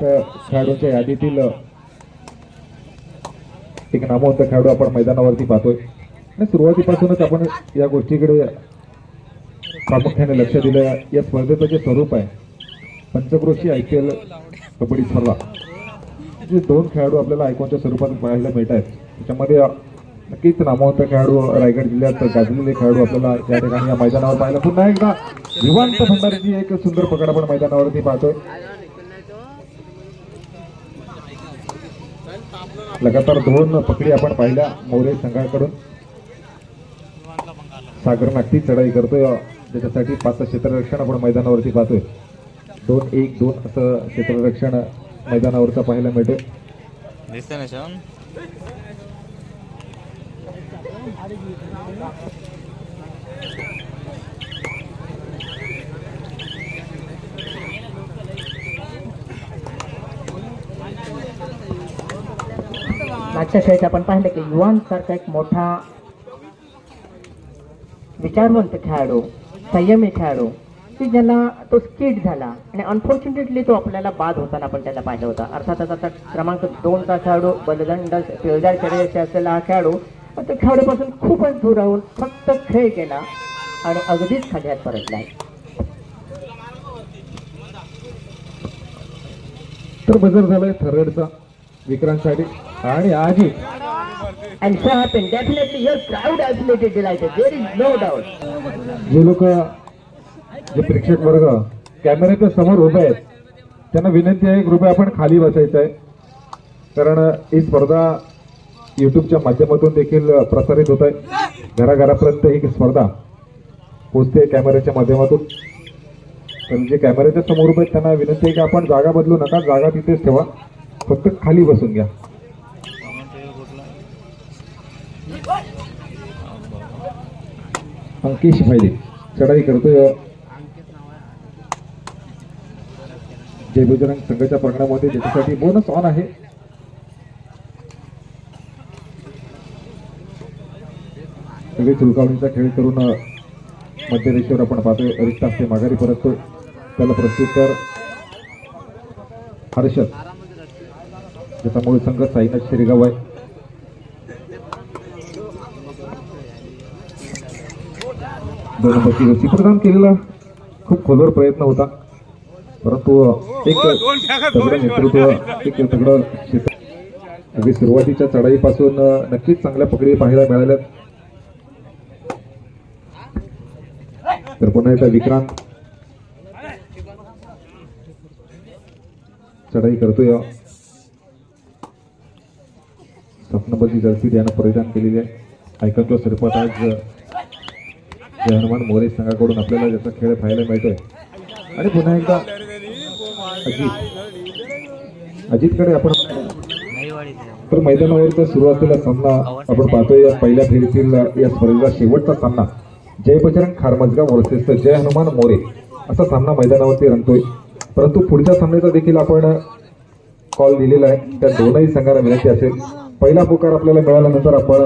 खेळाडूंच्या यादीतील एक नामवंत खेळाडू आपण मैदानावरती पाहतोय. आणि सुरुवातीपासूनच आपण या गोष्टीकडे प्रामुख्याने लक्ष दिलं. या स्पर्धेचं जे स्वरूप आहे पंचक्रोशी आय पी एल कबड्डी स्पर्धा. जे दोन खेळाडू आपल्याला आयकॉनच्या स्वरूपात पाहायला मिळत आहेत. त्याच्यामध्ये नक्कीच नामवंत खेळाडू रायगड जिल्ह्यात गाजलेले खेळाडू आपल्याला या ठिकाणी या मैदानावर पाहायला पुन्हा एकदा विवांत भंडारीची एक सुंदर पकड आपण मैदानावरती पाहतोय. लगातार दोन पकडी आपण पाहिल्या मौर्य संघाकडून. सागर नागती चढाई करतोय. त्याच्यासाठी पाच क्षेत्ररक्षण आपण मैदानावरती पाहतोय. दोन एक दोन असं क्षेत्ररक्षण मैदानावरचं पाहायला मिळते दिसते मागच्या खेळात आपण पाहिलं की युवांसारखा एक मोठा विचारवंत खेळाडू संयमी खेळाडू की ज्याला तो स्किट झाला. आणि अनफॉर्च्युनेटली तो आपल्याला बाद होताना आपण त्याला पाहिलं होता. अर्थातच आता क्रमांक दोनचा खेळाडू बलदंड पिळदार शरीराचे असलेला हा खेळाडू पण तो खेळाडूपासून खूपच दूर राहून फक्त खेळ केला आणि अगदीच खाली हात परतला तर बजर झालाय थरडचा विक्रांतसाठी आणि आजी And so happened. Definitely, your crowd absolutely delighted. There is no doubt. जे लोक जे प्रेक्षक वर्ग कॅमेऱ्याच्या समोर उभे आहेत त्यांना विनंती आहे कृपया आपण खाली बसायचं आहे कारण ही स्पर्धा युट्यूबच्या माध्यमातून देखील प्रसारित होत आहे घराघरापर्यंत ही स्पर्धा पोचते कॅमेऱ्याच्या माध्यमातून तर जे कॅमेऱ्याच्या समोर उभे आहेत त्यांना विनंती आहे की आपण जागा बदलू नका जागा तिथेच ठेवा फक्त खाली बसून घ्या अंकेश फायदे चढाई करतोय. जय बजरंग संघाच्या प्रकरणामध्ये त्याच्यासाठी बोनस ऑन आहे. सगळे चुलकावणीचा खेळ करून मध्यरेषेवर मध्य रेषेवर आपण पाहतोय. रिक्त असते माघारी परततोय. त्याला प्रत्युत्तर हर्षद. ज्याचा मूळ संघ साईनाथ शिरेगाव आहे. नंबरची रसी प्रदान केलेला. खूप खोलवर प्रयत्न होता. परंतु एक तगडं नेतृत्व एक तगडं क्षेत्र अगदी सुरुवातीच्या चढाईपासून नक्कीच चांगल्या पकडी पाहायला मिळाल्या तर पुन्हा एकदा विक्रांत. चढाई करतोय. सात नंबरची जर्सी त्यानं परिधान केलेली आहे. ऐकतो स्वरूपात आज जे जय हनुमान मोरे संघाकडून आपल्याला त्याचा खेळ पाहायला मिळतोय. आणि पुन्हा एकदा अजित. अजितकडे आपण तर मैदानावरचा सुरू असलेला सामना आपण पाहतोय. या पहिल्या फेरीतील या स्पर्धेचा शेवटचा सामना जय बजरंग खारमजगाव वर्सेस जय हनुमान मोरे असा सामना मैदानावरती रंगतोय. परंतु पुढच्या सामन्याचा देखील आपण कॉल दिलेला आहे. त्या दोनही संघांना विनंती असेल. पहिला पुकार आपल्याला मिळाल्यानंतर आपण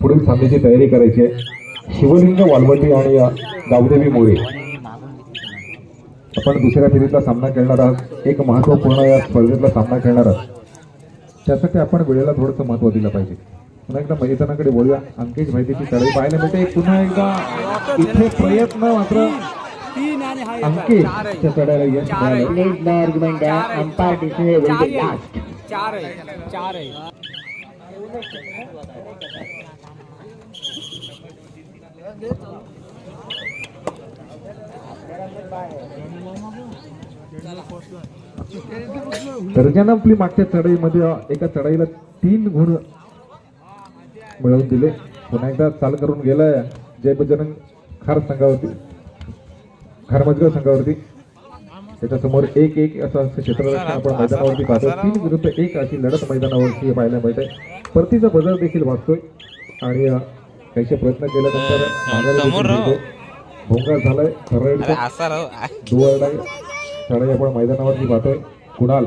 पुढील सामन्याची तयारी करायची आहे. शिवलिंग वालवटी आणि गावदेवी मोरे. आपण दुसऱ्या फेरीतला सामना खेळणार आहात. एक महत्त्वपूर्ण या स्पर्धेतला सामना खेळणार आहात. त्यासाठी आपण वेळेला थोडंसं महत्त्व दिलं पाहिजे. पुन्हा एकदा मैदानाकडे बोलूया अंकेश माहितीची चढाई पाहायला मिळते. पुन्हा एकदा इथे प्रयत्न मात्र अंकेश चढायला यश मिळालं. सर्जानं आपली मागच्या चढाईमध्ये एका चढाईला तीन गुण मिळवून दिले पुन्हा एकदा चाल करून गेलाय. जय बजरंग खार संघावरती खारमजगाव संघावरती. त्याच्यासमोर एक एक असं असं क्षेत्ररक्षण आपण मैदानावरती पाहतो तीन विरुद्ध एक अशी लढत मैदानावरती पाहायला मिळते परतीचा बदल देखील वाचतोय आणि काहीशे प्रयत्न केल्यानंतर समोर. भोंगा झालाय राहू. दुवरडा चढाई आपण मैदानावरती पाहतोय कुणाल?